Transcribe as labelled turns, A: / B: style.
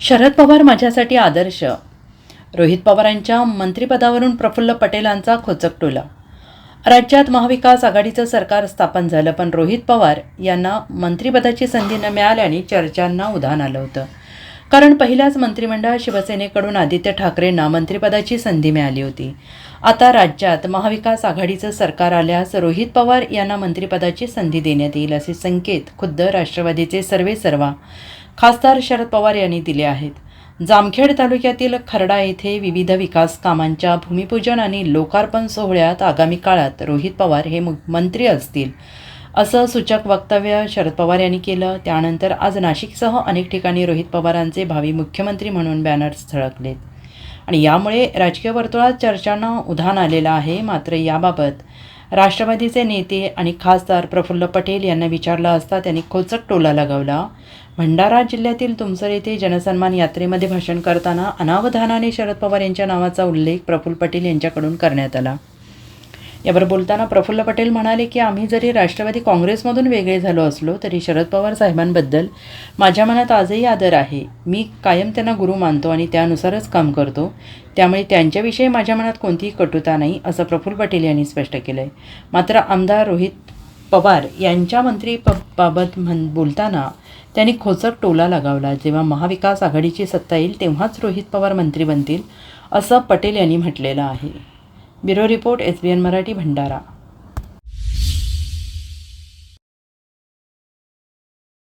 A: शरद पवार माझ्यासाठी आदर्श. रोहित पवारांच्या मंत्रिपदावरून प्रफुल्ल पटेलांचा खोचक टोला. राज्यात महाविकास आघाडीचं सरकार स्थापन झालं पण रोहित पवार यांना मंत्रिपदाची संधी न मिळाल्याने चर्चांना उधाण आलं होतं. कारण पहिल्याच मंत्रिमंडळात शिवसेनेकडून आदित्य ठाकरेंना मंत्रिपदाची संधी मिळाली होती. आता राज्यात महाविकास आघाडीचं सरकार आल्यास रोहित पवार यांना मंत्रिपदाची संधी देण्यात येईल असे संकेत खुद्द राष्ट्रवादीचे सर्वेसर्वा खासदार शरद पवार यांनी दिले आहेत. जामखेड तालुक्यातील खरडा येथे विविध विकास कामांच्या भूमिपूजन आणि लोकार्पण सोहळ्यात आगामी काळात रोहित पवार हे मंत्री असतील. असं सूचक वक्तव्य शरद पवार यांनी केलं. त्यानंतर आज नाशिकसह अनेक ठिकाणी रोहित पवारांचे भावी मुख्यमंत्री म्हणून बॅनर्स झळकलेत. आणि यामुळे राजकीय वर्तुळात चर्चांना उधाण आलेलं आहे. मात्र याबाबत राष्ट्रवादीचे नेते आणि खासदार प्रफुल्ल पटेल यांना विचारलं असता त्यांनी खोचक टोला लगावला. भंडारा जिल्ह्यातील तुमसर येथे जनसन्मान यात्रेमध्ये भाषण करताना अनावधानाने शरद पवार यांच्या नावाचा उल्लेख प्रफुल्ल पटेल यांच्याकडून करण्यात आला. यावर बोलताना प्रफुल्ल पटेल म्हणाले की आम्ही जरी राष्ट्रवादी काँग्रेसमधून वेगळे झालो असलो तरी शरद पवार साहेबांबद्दल माझ्या मनात आजही आदर आहे. मी कायम त्यांना गुरु मानतो आणि त्यानुसारच काम करतो. त्यामुळे त्यांच्याविषयी माझ्या मनात कोणतीही कटुता नाही असं प्रफुल्ल पटेल यांनी स्पष्ट केलं आहे मात्र आमदार रोहित पवार यांच्या मंत्री प बाबत म्हण बोलताना त्यांनी खोचक टोला लगावला. जेव्हा महाविकास आघाडीची सत्ता येईल तेव्हाच रोहित पवार मंत्री बनतील असं पटेल यांनी म्हटलेलं आहे. Bureau report S B N Marathi Bhandara.